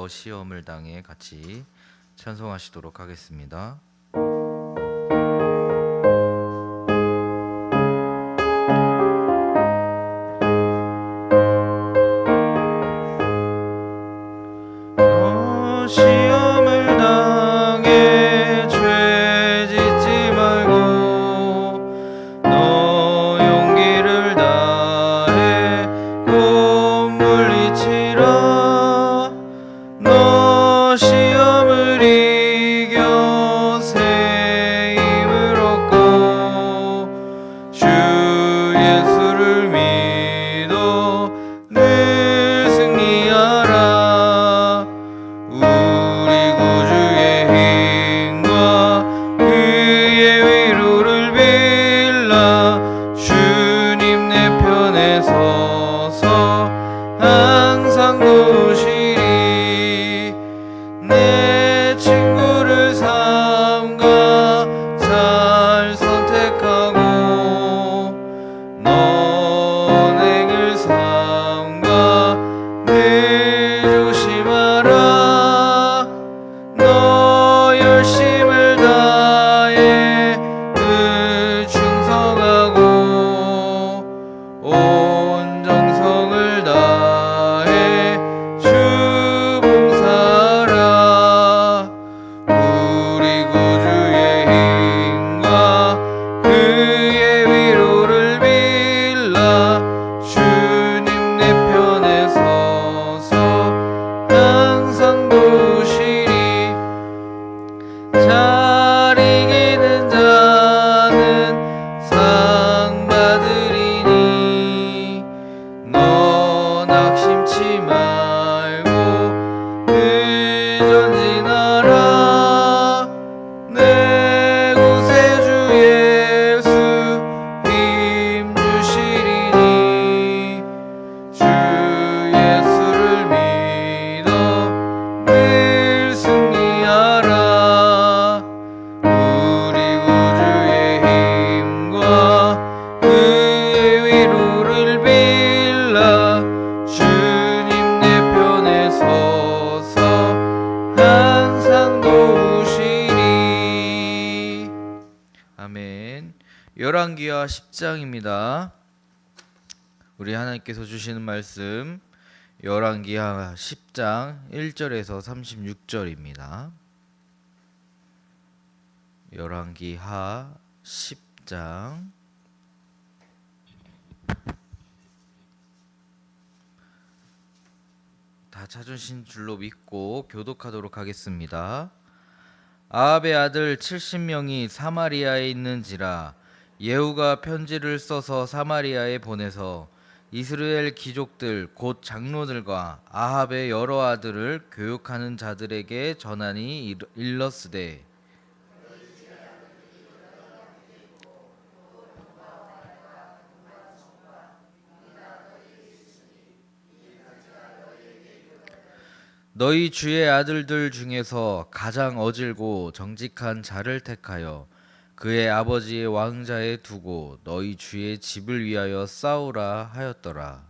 너 시험을 당해 같이 찬송하시도록 하겠습니다. 열왕기하 10장입니다 우리 하나님께서 주시는 말씀 열왕기하 10장 1절에서 36절입니다. 열왕기하 10장 다 찾으신 줄로 믿고 교독하도록 하겠습니다. 아합의 아들 70명이 사마리아에 있는지라 예후가 편지를 써서 사마리아에 보내서 이스라엘 귀족들 곧 장로들과 아합의 여러 아들을 교육하는 자들에게 전하니 일- 일렀으되. 너희 주의 아들들 중에서 가장 어질고 정직한 자를 택하여 그의 아버지의 왕자에 두고 너희 주의 집을 위하여 싸우라 하였더라.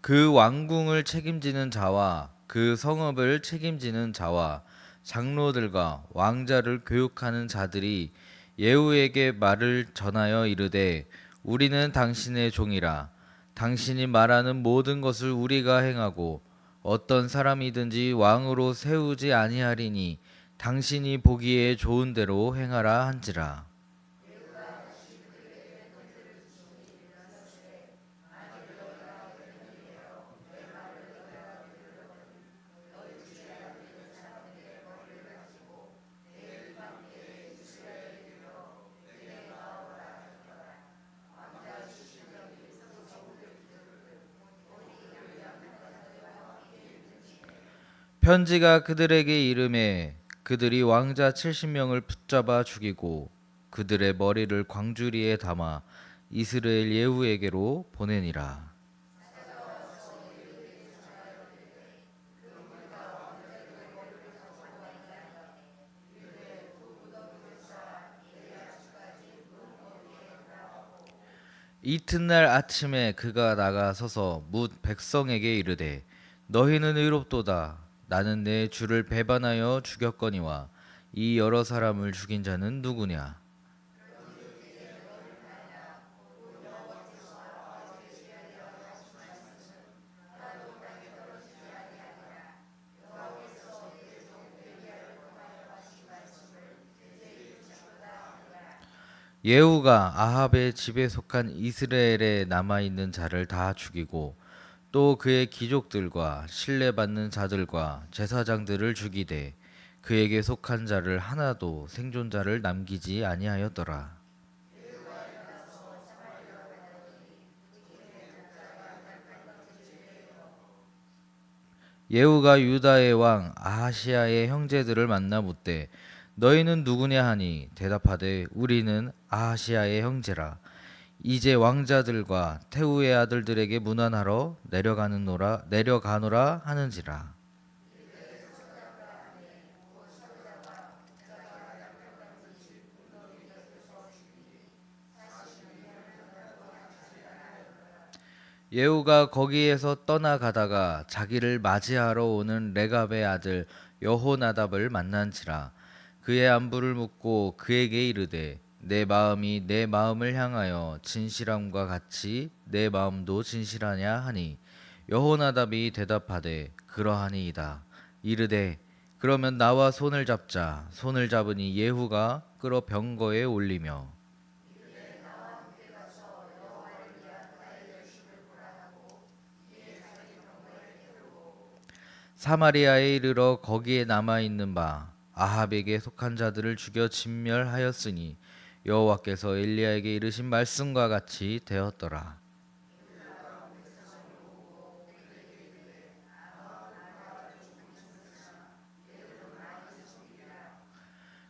그 왕궁을 책임지는 자와 그 성읍을 책임지는 자와 장로들과 왕자를 교육하는 자들이 예후에게 말을 전하여 이르되 우리는 당신의 종이라 당신이 말하는 모든 것을 우리가 행하고 어떤 사람이든지 왕으로 세우지 아니하리니 당신이 보기에 좋은 대로 행하라 한지라 편지가 그들에게 이름에 그들이 왕자 70명을 붙잡아 죽이고 그들의 머리를 광주리에 담아 이스라엘 예후에게로 보내니라. 이튿날 아침에 그가 나가 서서 뭇 백성에게 이르되 너희는 의롭도다 나는 내 주를 배반하여 죽였거니와 이 여러 사람을 죽인 자는 누구냐? 예후가 아합의 집에 속한 이스라엘에 남아 있는 자를 다 죽이고 또 그의 귀족들과 신뢰받는 자들과 제사장들을 죽이되 그에게 속한 자를 하나도 생존자를 남기지 아니하였더라. 예후가 유다의 왕 아하시아의 형제들을 만나 묻되 너희는 누구냐 하니 대답하되 우리는 아하시아의 형제라 이제 왕자들과 태우의 아들들에게 문안하러 내려가는노라 내려가노라 하는지라. 예후가 거기에서 떠나가다가 자기를 맞이하러 오는 레갑의 아들 여호나답을 만난지라. 그의 안부를 묻고 그에게 이르되 내 마음이 내 마음을 향하여 진실함과 같이 내 마음도 진실하냐 하니 여호나답이 대답하되 그러하니이다. 이르되 그러면 나와 손을 잡자. 손을 잡으니 예후가 끌어 병거에 올리며 사마리아에 이르러 거기에 남아 있는 바 아합에게 속한 자들을 죽여 진멸하였으니 여호와께서 엘리야에게 이르신 말씀과 같이 되었더라.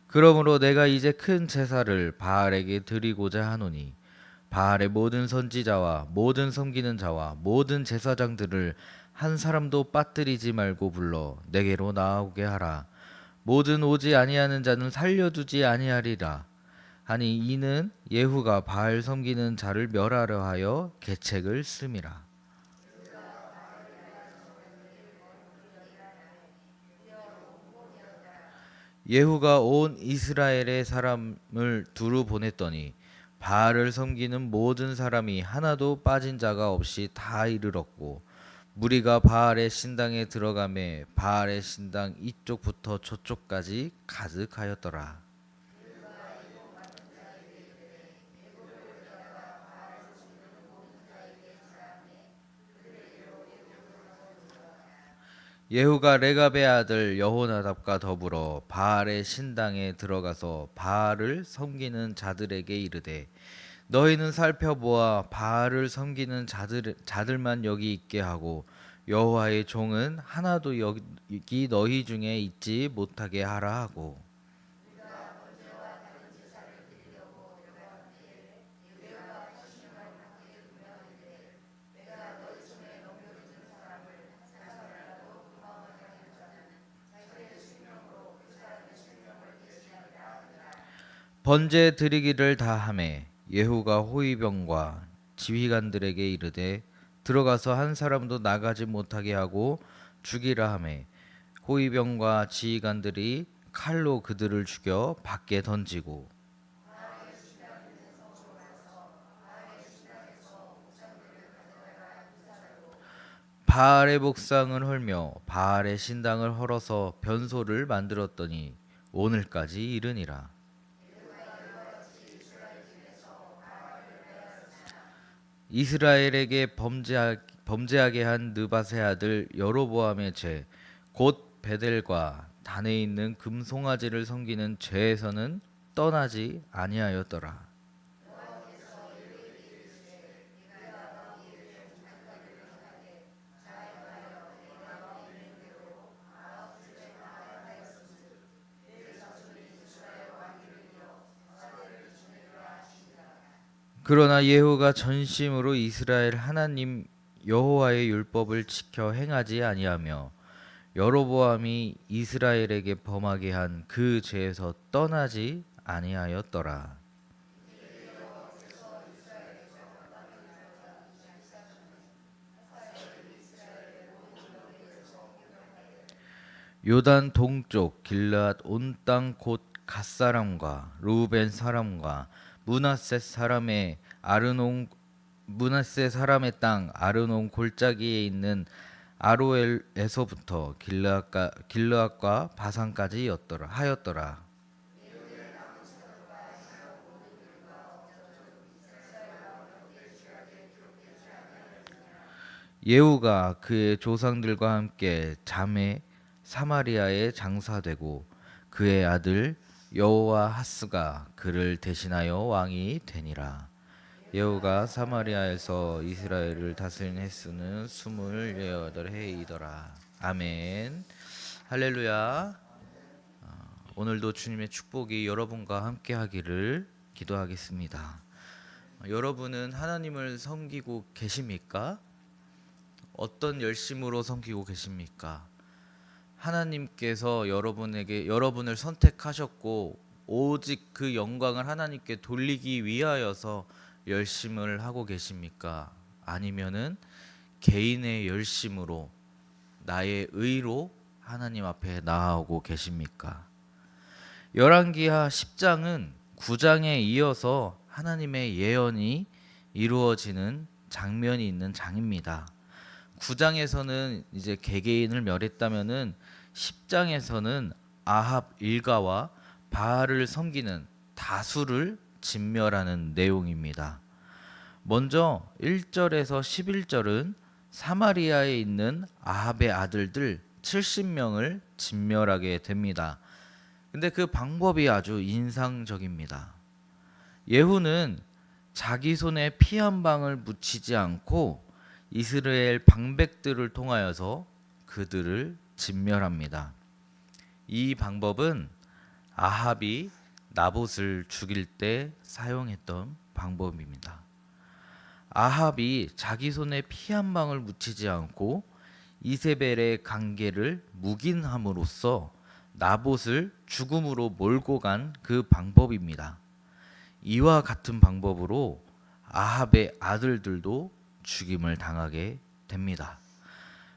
그러므로 내가 이제 큰 제사를 바알에게 드리고자 하노니 바알의 모든 선지자와 모든 섬기는 자와 모든 제사장들을 한 사람도 빠뜨리지 말고 불러 내게로 나오게 하라. 모든 오지 아니하는 자는 살려두지 아니하리라. 하니 이는 예후가 바알 섬기는 자를 멸하려 하여 계책을 씀이라. 예후가 온 이스라엘의 사람을 두루 보냈더니 바알을 섬기는 모든 사람이 하나도 빠진 자가 없이 다 이르렀고 무리가 바알의 신당에 들어가매 바알의 신당 이쪽부터 저쪽까지 가득하였더라. 예후가 레갑의 아들 여호나답과 더불어 바알의 신당에 들어가서 바알을 섬기는 자들에게 이르되 너희는 살펴보아 바알을 섬기는 자들 자들만 여기 있게 하고 여호와의 종은 하나도 여기 너희 중에 있지 못하게 하라 하고 번제 드리기를 다 하매 예후가 호위병과 지휘관들에게 이르되 들어가서 한 사람도 나가지 못하게 하고 죽이라 하매 호위병과 지휘관들이 칼로 그들을 죽여 밖에 던지고 바알의 목상을 헐며 바알의 신당을 헐어서 변소를 만들었더니 오늘까지 이르니라. 이스라엘에게 범죄하, 범죄하 게 한 느바세 아들 여로보암의 죄, 곧 베델과 단에 있는 금송아지를 섬기는 죄에서는 떠나지 아니하였더라. 그러나 예후가 전심으로 이스라엘 하나님 여호와의 율법을 지켜 행하지 아니하며 여로보암이 이스라엘에게 범하게 한 그 죄에서 떠나지 아니하였더라. 요단 동쪽 길앗 온 땅 곧 갓 사람과 루벤 사람과 문하세 사람의 아르논 문하세 사람의 땅 아르논 골짜기에 있는 아로엘에서부터 길르앗과 길르앗과 바산까지 였더라 하였더라. 예후가 그의 조상들과 함께 잠에 사마리아에 장사되고 그의 아들 여호와 하스가 그를 대신하여 왕이 되니라. 예후가 사마리아에서 이스라엘을 다스린 횟수는 스물여덟 해이더라. 아멘. 할렐루야. 어, 오늘도 주님의 축복이 여러분과 함께 하기를 기도하겠습니다. 어, 여러분은 하나님을 섬기고 계십니까? 어떤 열심으로 섬기고 계십니까? 하나님께서 여러분에게 여러분을 선택하셨고 오직 그 영광을 하나님께 돌리기 위하여서 열심을 하고 계십니까? 아니면은 개인의 열심으로 나의 의로 하나님 앞에 나아오고 계십니까? 열왕기하 10장은 9장에 이어서 하나님의 예언이 이루어지는 장면이 있는 장입니다. 9장에서는 이제 개개인을 멸했다면은 10장에서는 아합 일가와 바알을 섬기는 다수를 진멸하는 내용입니다. 먼저 1절에서 11절은 사마리아에 있는 아합의 아들들 70명을 진멸하게 됩니다. 근데 그 방법이 아주 인상적입니다. 예후는 자기 손에 피 한 방울 묻히지 않고 이스라엘 방백들을 통하여서 그들을 진멸합니다. 이 방법은 아합이 나봇을 죽일 때 사용했던 방법입니다. 아합이 자기 손에 피 한 방울 묻히지 않고 이세벨의 관계를 묵인함으로써 나봇을 죽음으로 몰고 간 그 방법입니다. 이와 같은 방법으로 아합의 아들들도 죽임을 당하게 됩니다.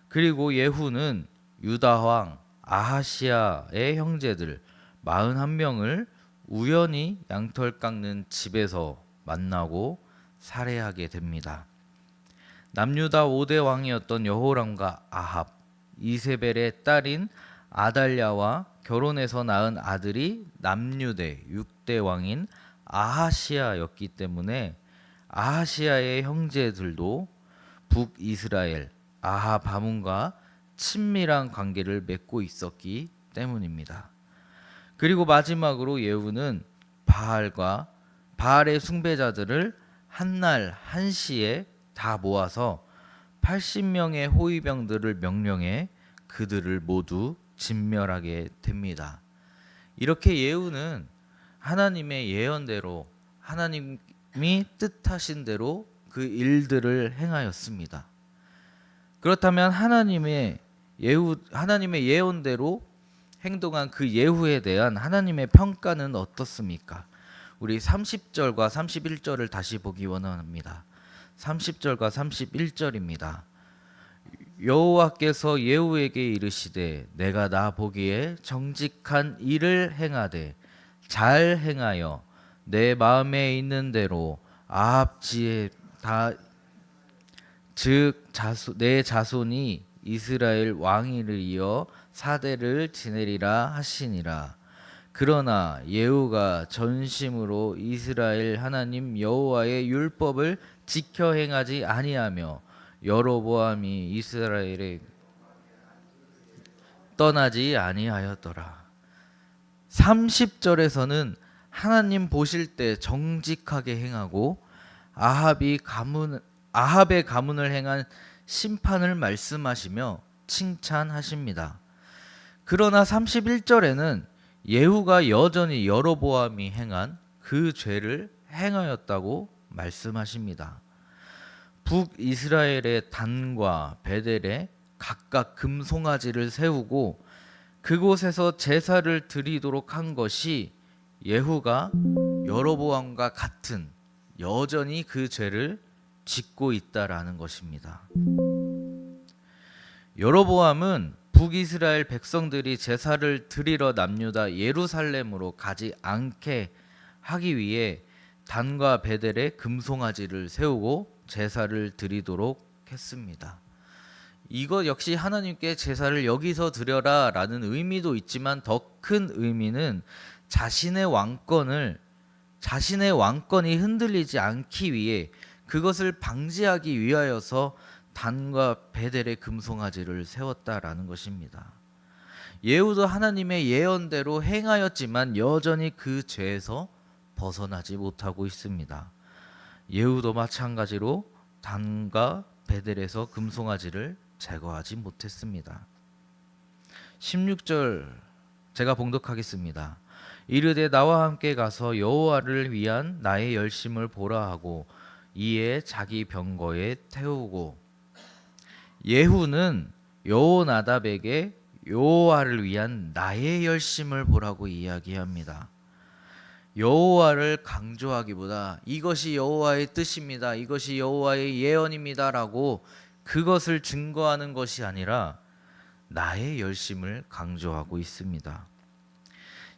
그리고 예후는 유다 왕 아하시아의 형제들 41명을 우연히 양털 깎는 집에서 만나고 살해하게 됩니다. 남유다 5대 왕이었던 여호람과 아합, 이세벨의 딸인 아달랴와 결혼해서 낳은 아들이 남유대 6대 왕인 아하시아였기 때문에 아하시아의 형제들도 북이스라엘 아하 바문과 친밀한 관계를 맺고 있었기 때문입니다. 그리고 마지막으로 예후는 바알과 바알의 숭배자들을 한날 한시에 다 모아서 80명의 호위병들을 명령해 그들을 모두 진멸하게 됩니다. 이렇게 예후는 하나님의 예언대로 하나님 이 뜻하신 대로 그 일들을 행하였습니다. 그렇다면 하나님의 예후 하나님의 예언대로 행동한 그 예후에 대한 하나님의 평가는 어떻습니까? 우리 30절과 31절을 다시 보기 원합니다. 30절과 31절입니다. 여호와께서 예후에게 이르시되 내가 나 보기에 정직한 일을 행하되 잘 행하여 내 마음에 있는 대로 아합지에 다즉 자손 내 자손이 이스라엘 왕위를 이어 사대를 지내리라 하시니라. 그러나 예후가 전심으로 이스라엘 하나님 여호와의 율법을 지켜 행하지 아니하며 여로보암이 이스라엘에 떠나지 아니하였더라. 30절에서는 하나님 보실 때 정직하게 행하고 아합이 가문 아합의 가문을 행한 심판을 말씀하시며 칭찬하십니다. 그러나 31절에는 예후가 여전히 여로보암이 행한 그 죄를 행하였다고 말씀하십니다. 북이스라엘의 단과 베델에 각각 금송아지를 세우고 그곳에서 제사를 드리도록 한 것이 예후가 여로보암과 같은 여전히 그 죄를 짓고 있다라는 것입니다. 여로보암은 북이스라엘 백성들이 제사를 드리러 남유다 예루살렘으로 가지 않게 하기 위해 단과 베델에 금송아지를 세우고 제사를 드리도록 했습니다. 이것 역시 하나님께 제사를 여기서 드려라 라는 의미도 있지만 더 큰 의미는 자신의 왕권을 자신의 왕권이 흔들리지 않기 위해 그것을 방지하기 위하여서 단과 베델의 금송아지를 세웠다라는 것입니다. 예후도 하나님의 예언대로 행하였지만 여전히 그 죄에서 벗어나지 못하고 있습니다. 예후도 마찬가지로 단과 베델에서 금송아지를 제거하지 못했습니다. 16절 제가 봉독하겠습니다. 이르되 나와 함께 가서 여호와를 위한 나의 열심을 보라 하고 이에 자기 병거에 태우고 예후는 여호나답에게 여호와를 위한 나의 열심을 보라고 이야기합니다. 여호와를 강조하기보다 이것이 여호와의 뜻입니다. 이것이 여호와의 예언입니다라고 그것을 증거하는 것이 아니라 나의 열심을 강조하고 있습니다.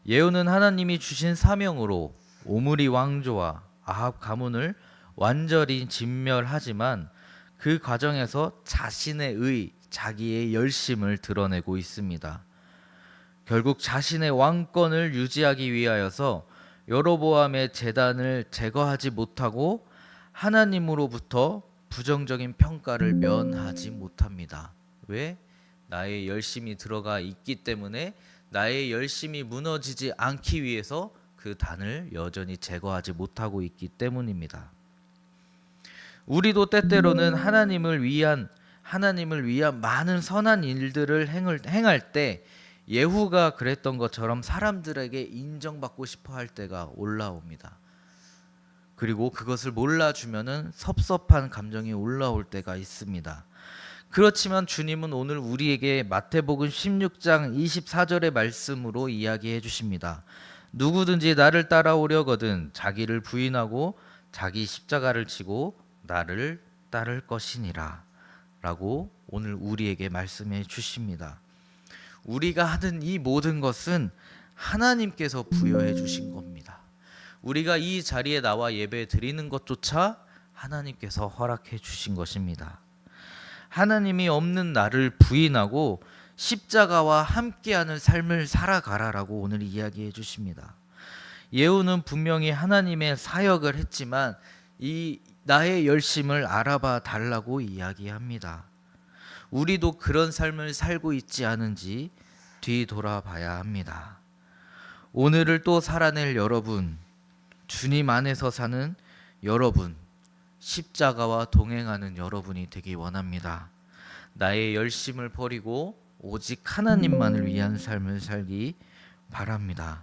예후는 하나님이 주신 사명으로 오므리 왕조와 아합 가문을 완전히 진멸하지만 그 과정에서 자신의 의, 자기의 열심을 드러내고 있습니다. 결국 자신의 왕권을 유지하기 위하여서 여로보암의 재단을 제거하지 못하고 하나님으로부터 부정적인 평가를 면하지 못합니다. 왜? 나의 열심이 들어가 있기 때문에 나의 열심이 무너지지 않기 위해서 그 단을 여전히 제거하지 못하고 있기 때문입니다. 우리도 때때로는 하나님을 위한 하나님을 위한 많은 선한 일들을 행을, 행할 때 예후가 그랬던 것처럼 사람들에게 인정받고 싶어 할 때가 올라옵니다. 그리고 그것을 몰라주면은 섭섭한 감정이 올라올 때가 있습니다. 그렇지만 주님은 오늘 우리에게 마태복음 16장 24절의 말씀으로 이야기해 주십니다. 누구든지 나를 따라오려거든 자기를 부인하고 자기 십자가를 지고 나를 따를 것이니라. 라고 오늘 우리에게 말씀해 주십니다. 우리가 하는 이 모든 것은 하나님께서 부여해 주신 겁니다. 우리가 이 자리에 나와 예배 드리는 것조차 하나님께서 허락해 주신 것입니다. 하나님이 없는 나를 부인하고 십자가와 함께하는 삶을 살아가라라고 오늘 이야기해 주십니다. 예후는 분명히 하나님의 사역을 했지만 이 나의 열심을 알아봐 달라고 이야기합니다. 우리도 그런 삶을 살고 있지 않은지 뒤돌아봐야 합니다. 오늘을 또 살아낼 여러분, 주님 안에서 사는 여러분, 십자가와 동행하는 여러분이 되기 원합니다. 나의 열심을 버리고 오직 하나님만을 위한 삶을 살기 바랍니다.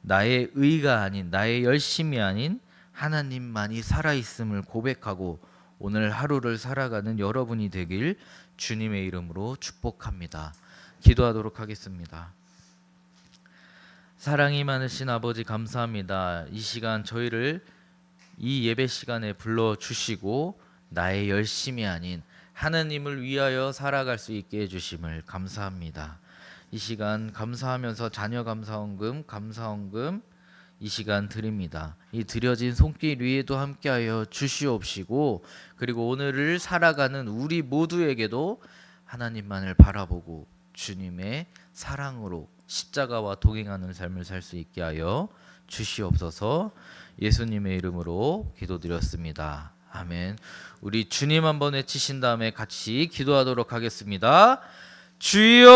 나의 의가 아닌 나의 열심이 아닌 하나님만이 살아 있음을 고백하고 오늘 하루를 살아가는 여러분이 되길 주님의 이름으로 축복합니다. 기도하도록 하겠습니다. 사랑이 많으신 아버지 감사합니다. 이 시간 저희를 이 예배 시간에 불러 주시고 나의 열심이 아닌 하나님을 위하여 살아갈 수 있게 해 주심을 감사합니다. 이 시간 감사하면서 자녀 감사원금 감사원금 이 시간 드립니다. 이 드려진 손길 위에도 함께하여 주시옵시고 그리고 오늘을 살아가는 우리 모두에게도 하나님만을 바라보고 주님의 사랑으로 십자가와 동행하는 삶을 살 수 있게 하여 주시옵소서. 예수님의 이름으로 기도드렸습니다. 아멘. 우리 주님 한번 외치신 다음에 같이 기도하도록 하겠습니다. 주여